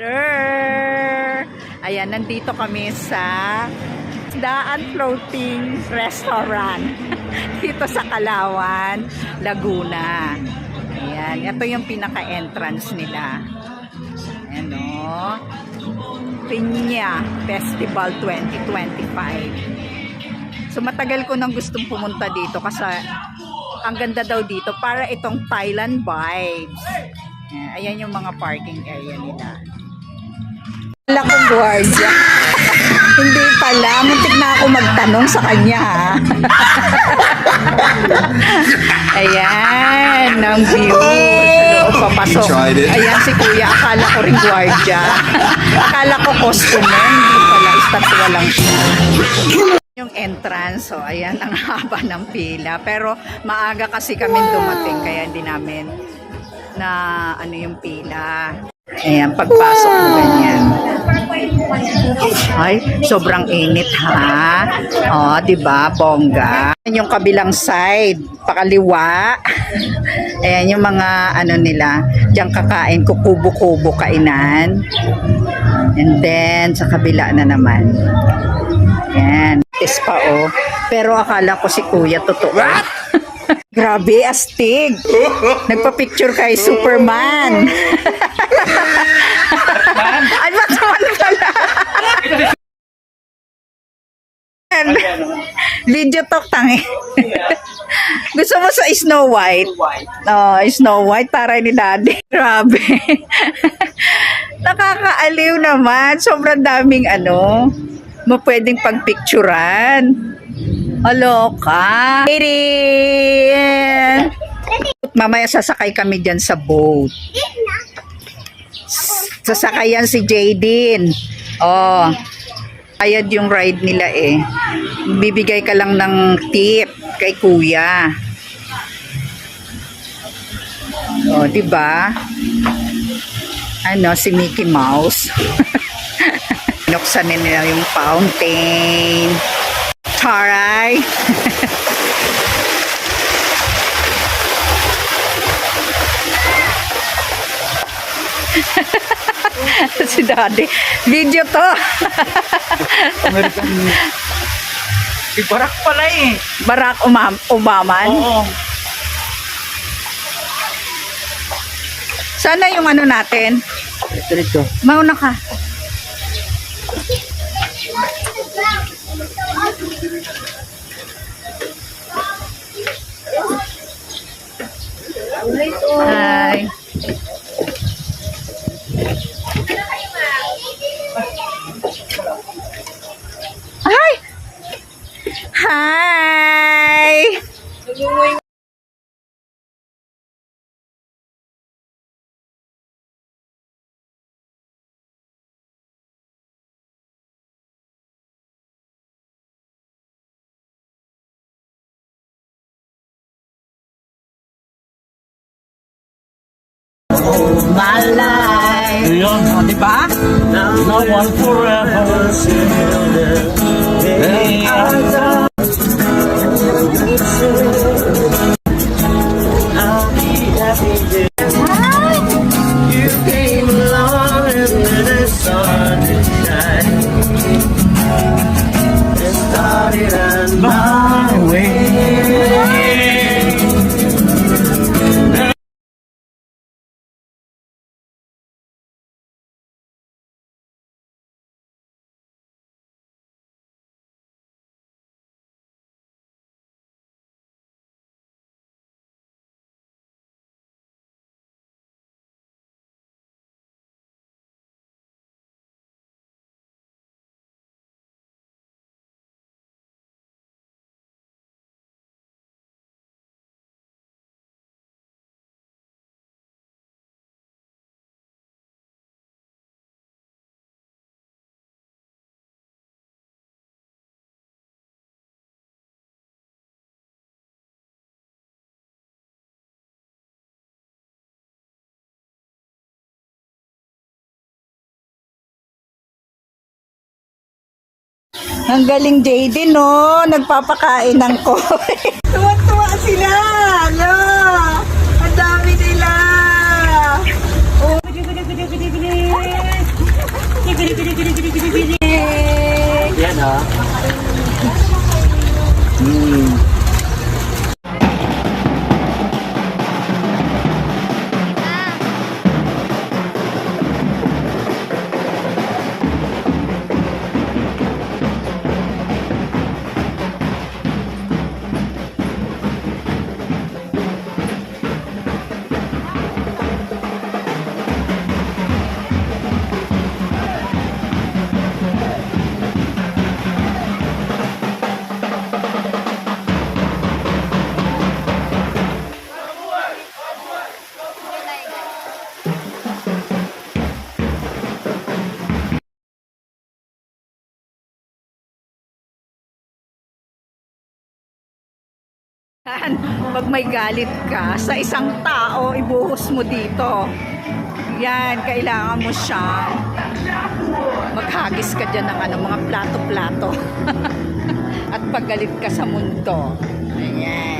Sir! Ayan, nandito kami sa Daan Floating Restaurant. dito sa Kalawan, Laguna. Ayan, ito yung pinaka-entrance nila. Ayan o. Pinya Festival 2025. So matagal ko nang gustong pumunta dito kasi ang ganda daw dito para itong Thailand vibes. Ayan yung mga parking area nila. Wala kong gwardiya. Hindi pala. Muntik na ako magtanong sa kanya. Ayan, ang view. Sa loob papasok. Ayan si kuya. Akala ko rin gwardiya. Akala ko customer. Hindi pala. Estatwa lang siya. Yung entrance, so ayan ang haba ng pila. Pero maaga kasi kami dumating kaya hindi namin na ano yung pila. Ayan, pagpasok mo ganyan. Ay, sobrang init ha. Oh, 'di ba? Bongga. Yung kabilang side, pakaliwa. Ayan yung mga ano nila, diyan kakain ko kubo-kubo kainan. And then sa kabila na naman. Ayan, is pa oh. Pero akala ko si Kuya totoo. Grabe, astig. Nagpa-picture kay Superman. Ay, Batman pala. Video talk tangi. Gusto mo sa Snow White? Oh, Snow White para ni Daddy. Grabe. Nakakaaliw naman. Sobrang daming ano, mo pwedeng pagpicturan. Aloka. Kirin! Mamaya sasakay kami dyan sa boat. Sasakayan si Jaden. Oh. Ayad yung ride nila eh. Bibigay ka lang ng tip kay kuya. Oh, 'di ba? Ano si Mickey Mouse. Nuksan nila yung fountain. Taray. si daddy. Video to. American... Si Barack pala eh. Barack Obama. Obaman. Oo. Sana yung ano natin. Ito dito. Mauna ka. Hi. Malay. Yun. O, di ba? No one forever. Hey, Ang galing JD, no? Nagpapakain ng koy. Tuwa-tuwa sila! Lo! Ang dami nila! Oh. Yan, ha? Hmm. Pag may galit ka sa isang tao, ibuhos mo dito. Yan, kailangan mo siya. Maghagis ka dyan ng ano, mga plato-plato. At paggalit ka sa mundo. Ayan.